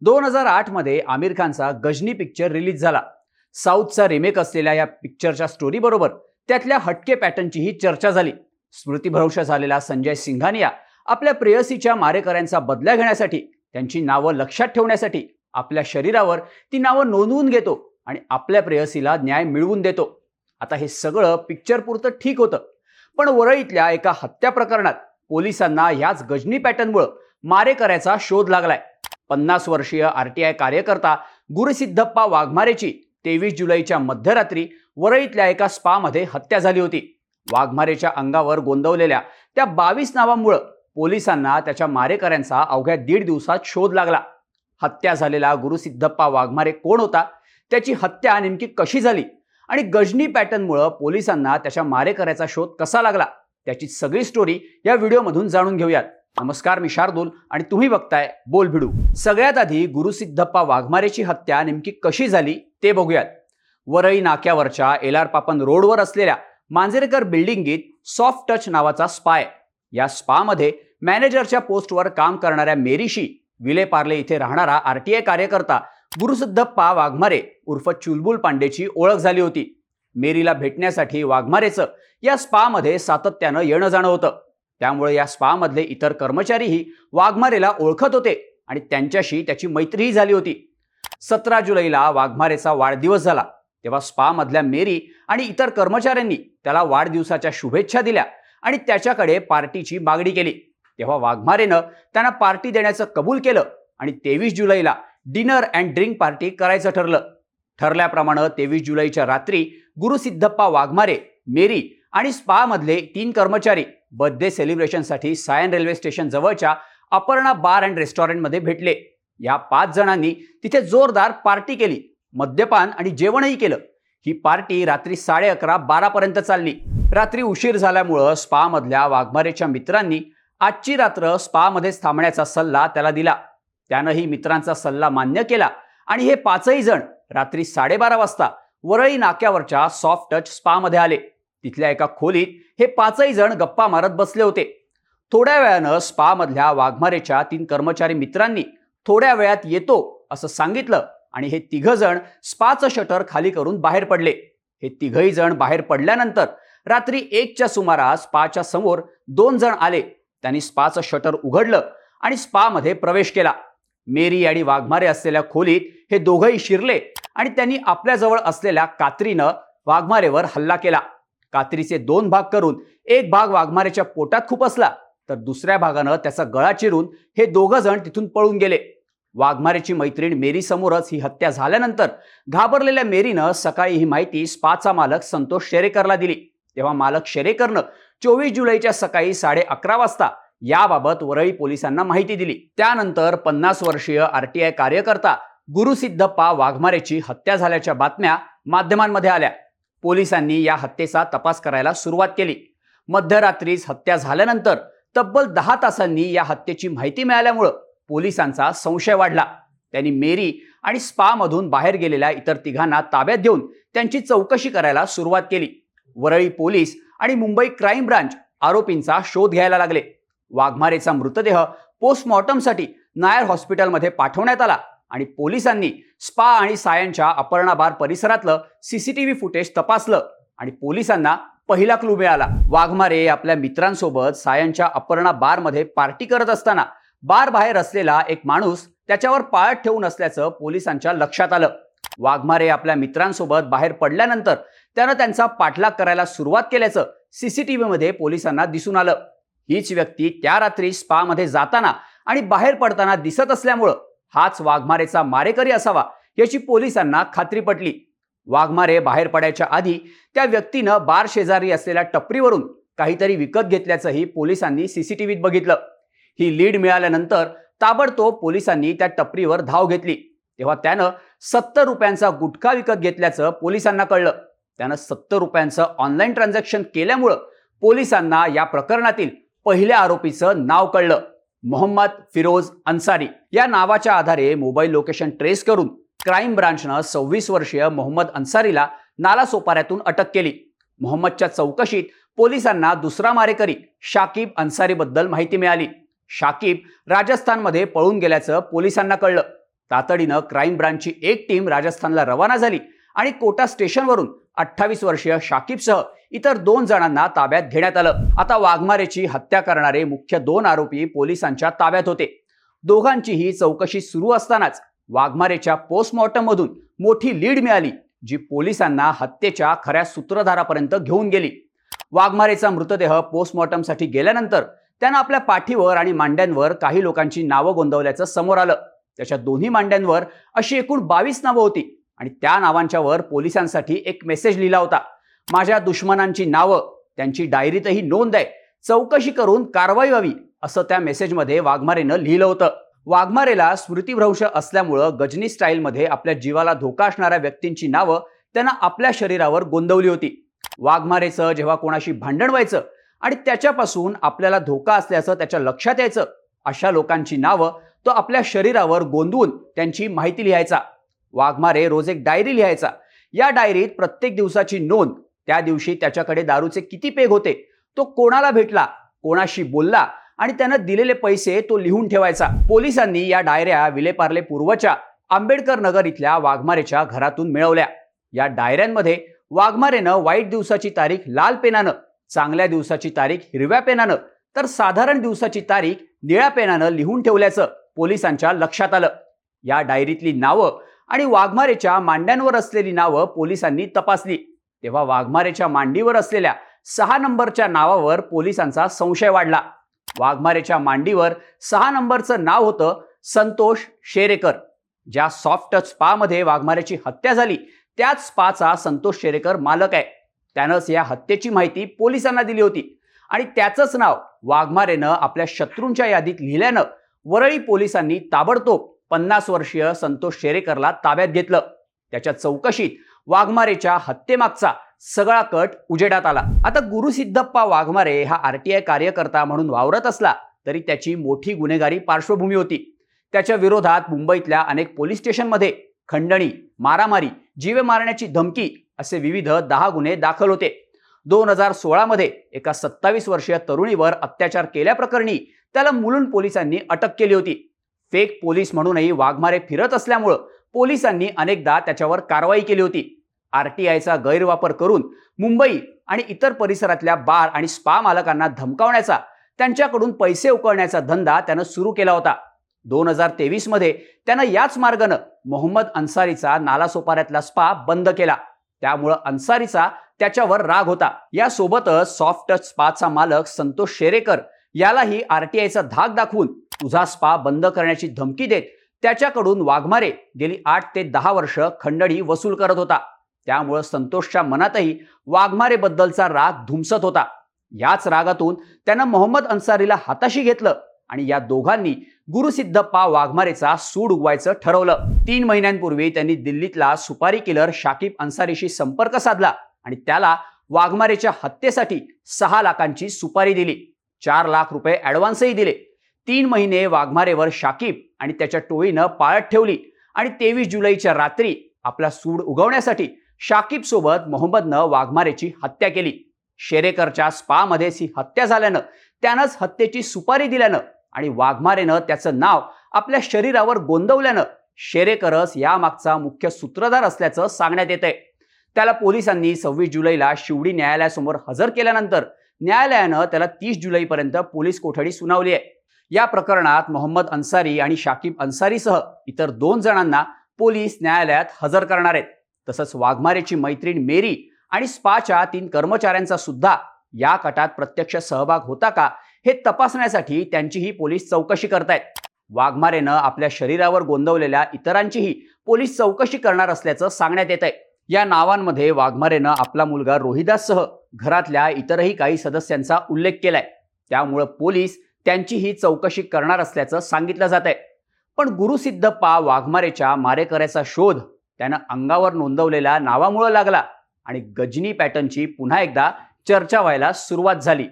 दोन हजार आठमध्ये आमिर खानचा गजनी पिक्चर रिलीज झाला. साऊथचा रिमेक असलेल्या या पिक्चरच्या स्टोरी बरोबर त्यातल्या हटके पॅटर्नचीही चर्चा झाली. स्मृतीभ्रंश झालेला संजय सिंघानिया आपल्या प्रेयसीच्या मारेकऱ्यांचा बदला घेण्यासाठी त्यांची नावं लक्षात ठेवण्यासाठी आपल्या शरीरावर ती नावं नोंदवून घेतो आणि आपल्या प्रेयसीला न्याय मिळवून देतो. आता हे सगळं पिक्चर पुरतं ठीक होतं. पण वरळीतल्या एका हत्या प्रकरणात पोलिसांना ह्याच गजनी पॅटर्नमुळं मारेकऱ्याचा शोध लागलाय. पन्नास वर्षीय आर टी आय कार्यकर्ता गुरुसिद्धप्पा वाघमारेची तेवीस जुलैच्या मध्यरात्री वरळीतल्या एका स्पामध्ये हत्या झाली होती. वाघमारेच्या अंगावर गोंदवलेल्या त्या बावीस नावामुळं पोलिसांना त्याच्या मारेकऱ्यांचा अवघ्या दीड दिवसात शोध लागला. हत्या झालेला गुरुसिद्धप्पा वाघमारे कोण होता? त्याची हत्या नेमकी कशी झाली? आणि गजनी पॅटर्नमुळं पोलिसांना त्याच्या मारेकऱ्याचा शोध कसा लागला? त्याची सगळी स्टोरी या व्हिडिओमधून जाणून घेऊयात. नमस्कार मी शार्दूल आणि तुम्ही बघताय बोल भिडू. सगळ्यात आधी गुरुसिद्धप्पा वाघमारेची हत्या नेमकी कशी झाली ते बघूयात. वरळी नाक्यावरच्या एलार पापन रोडवर असलेल्या मांजरेकर बिल्डिंगीत सॉफ्ट टच नावाचा स्पाय या स्पामध्ये मॅनेजरच्या पोस्टवर काम करणाऱ्या मेरीशी विले पार्ले इथे राहणारा आरटीआय कार्यकर्ता गुरुसिद्धप्पा वाघमारे उर्फ चुलबुल पांडेची ओळख झाली होती. मेरीला भेटण्यासाठी वाघमारेचं या स्पामध्ये सातत्यानं येणं जाणं होतं. त्यामुळे या स्पामधले इतर कर्मचारीही वाघमारेला ओळखत होते आणि त्यांच्याशी त्याची मैत्रीही झाली होती. सतरा जुलैला वाघमारेचा वाढदिवस झाला. तेव्हा स्पामधल्या मेरी आणि इतर कर्मचाऱ्यांनी त्याला वाढदिवसाच्या शुभेच्छा दिल्या आणि त्याच्याकडे पार्टीची मागणी केली. तेव्हा वाघमारेनं त्यांना पार्टी देण्याचं कबूल केलं आणि तेवीस जुलैला डिनर अँड ड्रिंक पार्टी करायचं ठरलं. ठरल्याप्रमाणे तेवीस जुलैच्या रात्री गुरुसिद्धप्पा वाघमारे मेरी आणि स्पामधले तीन कर्मचारी बर्थडे सेलिब्रेशनसाठी सायन रेल्वे स्टेशन जवळच्या अपर्णा बार अँड रेस्टॉरंटमध्ये भेटले. या पाच जणांनी तिथे जोरदार पार्टी केली. मद्यपान आणि जेवणही केलं. ही पार्टी रात्री साडे अकरा बारापर्यंत चालली. रात्री उशीर झाल्यामुळं स्पामधल्या वाघमारेच्या मित्रांनी आजची रात्र स्पामध्येच थांबण्याचा सल्ला त्याला दिला. त्यानंही मित्रांचा सल्ला मान्य केला आणि हे पाचही जण रात्री साडेबारा वाजता वरळी नाक्यावरच्या सॉफ्ट टच स्पामध्ये आले. तिथल्या एका खोलीत हे पाचही जण गप्पा मारत बसले होते. थोड्या वेळानं स्पामधल्या वाघमारेच्या तीन कर्मचारी मित्रांनी थोड्या वेळात येतो असं सांगितलं आणि हे तिघ जण स्पाचं शटर खाली करून बाहेर पडले. हे तिघही जण बाहेर पडल्यानंतर रात्री एकच्या सुमारास स्पाच्या समोर दोन जण आले. त्यांनी स्पाचं शटर उघडलं आणि स्पामध्ये प्रवेश केला. मेरी आणि वाघमारे असलेल्या खोलीत हे दोघंही शिरले आणि त्यांनी आपल्याजवळ असलेल्या कात्रीनं वाघमारेवर हल्ला केला. कात्रीचे दोन भाग करून एक भाग वाघमारेच्या पोटात खुपसला तर दुसऱ्या भागानं त्याचा गळा चिरून हे दोघं जण तिथून पळून गेले. वाघमारेची मैत्रीण मेरी समोरच ही हत्या झाल्यानंतर घाबरलेल्या मेरीनं सकाळी ही माहिती स्पाचा मालक संतोष शेरेकरला दिली. तेव्हा मालक शेरेकरनं चोवीस जुलैच्या सकाळी साडे अकरा वाजता याबाबत वरळी पोलिसांना माहिती दिली. त्यानंतर पन्नास वर्षीय आरटीआय कार्यकर्ता गुरुसिद्धप्पा वाघमारेची हत्या झाल्याच्या बातम्या माध्यमांमध्ये आल्या. पोलिसांनी या हत्येचा तपास करायला सुरुवात केली. मध्यरात्रीच हत्या झाल्यानंतर तब्बल दहा तासांनी या हत्येची माहिती मिळाल्यामुळं पोलिसांचा संशय वाढला. त्यांनी मेरी आणि स्पामधून बाहेर गेलेल्या इतर तिघांना ताब्यात घेऊन त्यांची चौकशी करायला सुरुवात केली. वरळी पोलीस आणि मुंबई क्राईम ब्रांच आरोपींचा शोध घ्यायला लागले. वाघमारेचा मृतदेह पोस्टमॉर्टमसाठी नायर हॉस्पिटलमध्ये पाठवण्यात आला. आणि पोलिसांनी स्पा आणि सायनच्या अपर्णा बार परिसरातलं सीसीटीव्ही फुटेज तपासलं आणि पोलिसांना पहिला क्लू मिळाला. वाघमारे आपल्या मित्रांसोबत सायनच्या अपर्णा बारमध्ये पार्टी करत असताना बार बाहेर असलेला एक माणूस त्याच्यावर पाळत ठेवून असल्याचं पोलिसांच्या लक्षात आलं. वाघमारे आपल्या मित्रांसोबत बाहेर पडल्यानंतर त्यानं त्यांचा पाठलाग करायला सुरुवात केल्याचं सीसीटीव्हीमध्ये पोलिसांना दिसून आलं. हीच व्यक्ती त्या रात्री स्पामध्ये जाताना आणि बाहेर पडताना दिसत असल्यामुळं हाच वाघमारेचा मारेकरी असावा याची पोलिसांना खात्री पटली. वाघमारे बाहेर पडायच्या आधी त्या व्यक्तीनं बार शेजारी असलेल्या टपरीवरून काहीतरी विकत घेतल्याचंही पोलिसांनी सीसीटीव्हीत बघितलं. ही लीड मिळाल्यानंतर ताबडतोब पोलिसांनी त्या टपरीवर धाव घेतली. तेव्हा त्यानं सत्तर रुपयांचा गुटखा विकत घेतल्याचं पोलिसांना कळलं. त्यानं सत्तर रुपयांचं ऑनलाईन ट्रान्झॅक्शन केल्यामुळं पोलिसांना या प्रकरणातील पहिल्या आरोपीचं नाव कळलं. मोहम्मद फिरोज अन्सारी या नावाच्या आधारे मोबाईल लोकेशन ट्रेस करून क्राईम ब्रांचनं सव्वीस वर्षीय मोहम्मद अन्सारीला नालासोपाऱ्यातून अटक केली. मोहम्मदच्या चौकशीत पोलिसांना दुसरा मारेकरी शाकिब अन्सारीबद्दल माहिती मिळाली. शाकिब राजस्थानमध्ये पळून गेल्याचं पोलिसांना कळलं. तातडीनं क्राईम ब्रांचची एक टीम राजस्थानला रवाना झाली आणि कोटा स्टेशनवरून अठ्ठावीस वर्षीय शाकिबसह इतर दोन जणांना ताब्यात घेण्यात आलं. आता वाघमारेची हत्या करणारे मुख्य दोन आरोपी पोलिसांच्या ताब्यात होते. दोघांचीही चौकशी सुरू असतानाच वाघमारेच्या पोस्टमॉर्टम मधून मोठी लीड मिळाली जी पोलिसांना हत्येच्या खऱ्या सूत्रधारापर्यंत घेऊन गेली. वाघमारेचा मृतदेह पोस्टमॉर्टमसाठी गेल्यानंतर त्यानं आपल्या पाठीवर आणि मांड्यांवर काही लोकांची नावं गोंदवल्याचं समोर आलं. त्याच्या दोन्ही मांड्यांवर अशी एकूण बावीस नावं होती आणि त्या नावांच्यावर पोलिसांसाठी एक मेसेज लिहिला होता. माझ्या दुश्मनांची नावं त्यांची डायरीतही नोंद आहे. चौकशी करून कारवाई व्हावी असं त्या मेसेजमध्ये वाघमारेनं लिहिलं होतं. वाघमारेला स्मृतिभ्रंश असल्यामुळं गजनी स्टाईलमध्ये आपल्या जीवाला धोका असणाऱ्या व्यक्तींची नावं त्यानं आपल्या शरीरावर गोंदवली होती. वाघमारेचं जेव्हा कोणाशी भांडण व्हायचं आणि त्याच्यापासून आपल्याला धोका असल्याचं त्याच्या लक्षात यायचं अशा लोकांची नावं तो आपल्या शरीरावर गोंदवून त्यांची माहिती लिहायचा. वाघमारे रोज एक डायरी लिहायचा. या डायरीत प्रत्येक दिवसाची नोंद त्या दिवशी त्याच्याकडे दारूचे किती पेग होते? तो कोणाला भेटला? कोणाशी बोलला? आणि त्यानं दिलेले पैसे तो लिहून ठेवायचा. पोलिसांनी या डायऱ्या विलेपार्ले पूर्वच्या आंबेडकर नगर इथल्या वाघमारेच्या घरातून मिळवल्या. या डायऱ्यांमध्ये वाघमारेनं वाईट दिवसाची तारीख लाल पेनानं चांगल्या दिवसाची तारीख हिरव्या पेनानं तर साधारण दिवसाची तारीख निळ्या पेनानं लिहून ठेवल्याचं पोलिसांच्या लक्षात आलं. या डायरीतली नावं आणि वाघमारेच्या मांड्यांवर असलेली नावं पोलिसांनी तपासली. तेव्हा वाघमारेच्या मांडीवर असलेल्या सहा नंबरच्या नावावर पोलिसांचा संशय वाढला. वाघमारेच्या मांडीवर सहा नंबरचं नाव होतं संतोष शेरेकर. ज्या सॉफ्ट टच स्पामध्ये वाघमारेची हत्या झाली त्याच स्पाचा संतोष शेरेकर मालक आहे. त्यानंच या हत्येची माहिती पोलिसांना दिली होती. आणि त्याचंच नाव वाघमारेनं आपल्या शत्रूंच्या यादीत लिहिल्यानं वरळी पोलिसांनी ताबडतोब पन्नास वर्षीय संतोष शेरेकरला ताब्यात घेतलं. त्याच्या चौकशीत वाघमारेच्या हत्येमागचा सगळा कट उजेडात आला. आता गुरुसिद्धप्पा वाघमारे हा आरटीआय कार्यकर्ता म्हणून वावरत असला तरी त्याची मोठी गुन्हेगारी पार्श्वभूमी होती. त्याच्या विरोधात मुंबईतल्या अनेक पोलीस स्टेशनमध्ये खंडणी मारामारी जीवे मारण्याची धमकी असे विविध दहा गुन्हे दाखल होते. दोन हजार सोळामध्ये एका सत्तावीस वर्षीय तरुणीवर अत्याचार केल्याप्रकरणी त्याला मुलुंड पोलिसांनी अटक केली होती. फेक पोलीस म्हणूनही वाघमारे फिरत असल्यामुळं पोलिसांनी अनेकदा त्याच्यावर कारवाई केली होती. आरटीआयचा गैरवापर करून मुंबई आणि इतर परिसरातल्या बार आणि स्पा मालकांना धमकावण्याचा त्यांच्याकडून पैसे उकळण्याचा धंदा त्यानं सुरू केला होता. दोन हजार तेवीसमध्ये त्यानं याच मार्गानं मोहम्मद अन्सारीचा नालासोपाऱ्यातला स्पा बंद केला. त्यामुळं अन्सारीचा त्याच्यावर राग होता. यासोबतच सॉफ्ट टच स्पाचा मालक संतोष शेरेकर यालाही आरटीआयचा धाक दाखवून तुझा स्पा बंद करण्याची धमकी देत त्याच्याकडून वाघमारे गेली आठ ते दहा वर्ष खंडणी वसूल करत होता. त्यामुळं संतोषच्या मनातही वाघमारेबद्दलचा राग धुमसत होता. याच रागातून त्यानं मोहम्मद अन्सारीला हाताशी घेतलं आणि या दोघांनी गुरुसिद्धप्पा वाघमारेचा सूड उगवायचं ठरवलं. तीन महिन्यांपूर्वी त्यांनी दिल्लीतला सुपारी किलर शाकिब अन्सारीशी संपर्क साधला आणि त्याला वाघमारेच्या हत्येसाठी सहा लाखांची सुपारी दिली. चार लाख रुपये ऍडव्हान्सही दिले. तीन महिने वाघमारेवर शाकिब आणि त्याच्या टोळीनं पाळत ठेवली आणि तेवीस जुलैच्या रात्री आपला सूड उगवण्यासाठी शाकिब सोबत मोहम्मदनं वाघमारेची हत्या केली. शेरेकरच्या स्पामध्येच ही हत्या झाल्यानं त्यानंच हत्येची सुपारी दिल्यानं आणि वाघमारेनं त्याचं नाव आपल्या शरीरावर गोंदवल्यानं शेरेकरच यामागचा मुख्य सूत्रधार असल्याचं सांगण्यात येत आहे त्याला पोलिसांनी सव्वीस जुलैला शिवडी न्यायालयासमोर हजर केल्यानंतर न्यायालयानं त्याला तीस जुलैपर्यंत पोलीस कोठडी सुनावली आहे. या प्रकरणात मोहम्मद अन्सारी आणि शाकिब अन्सारीसह इतर दोन जणांना पोलीस न्यायालयात हजर करणार आहेत. तसंच वाघमारेची मैत्रीण मेरी आणि स्पाच्या तीन कर्मचाऱ्यांचा सुद्धा या कटात प्रत्यक्ष सहभाग होता का हे तपासण्यासाठी त्यांचीही पोलीस चौकशी करतायत. वाघमारेनं आपल्या शरीरावर गोंदवलेल्या इतरांचीही पोलीस चौकशी करणार असल्याचं सांगण्यात येत आहे या नावांमध्ये वाघमारेनं आपला मुलगा रोहिदाससह घरातल्या इतरही काही सदस्यांचा उल्लेख केलाय. त्यामुळं पोलीस त्यांचीही चौकशी करणार असल्याचं सांगितलं जात आहे पण गुरुसिद्धप्पा वाघमारेच्या मारेकऱ्याचा शोध त्यानं अंगावर नोंदवलेल्या नावामुळं लागला आणि गजनी पॅटर्नची पुन्हा एकदा चर्चा व्हायला सुरुवात झाली.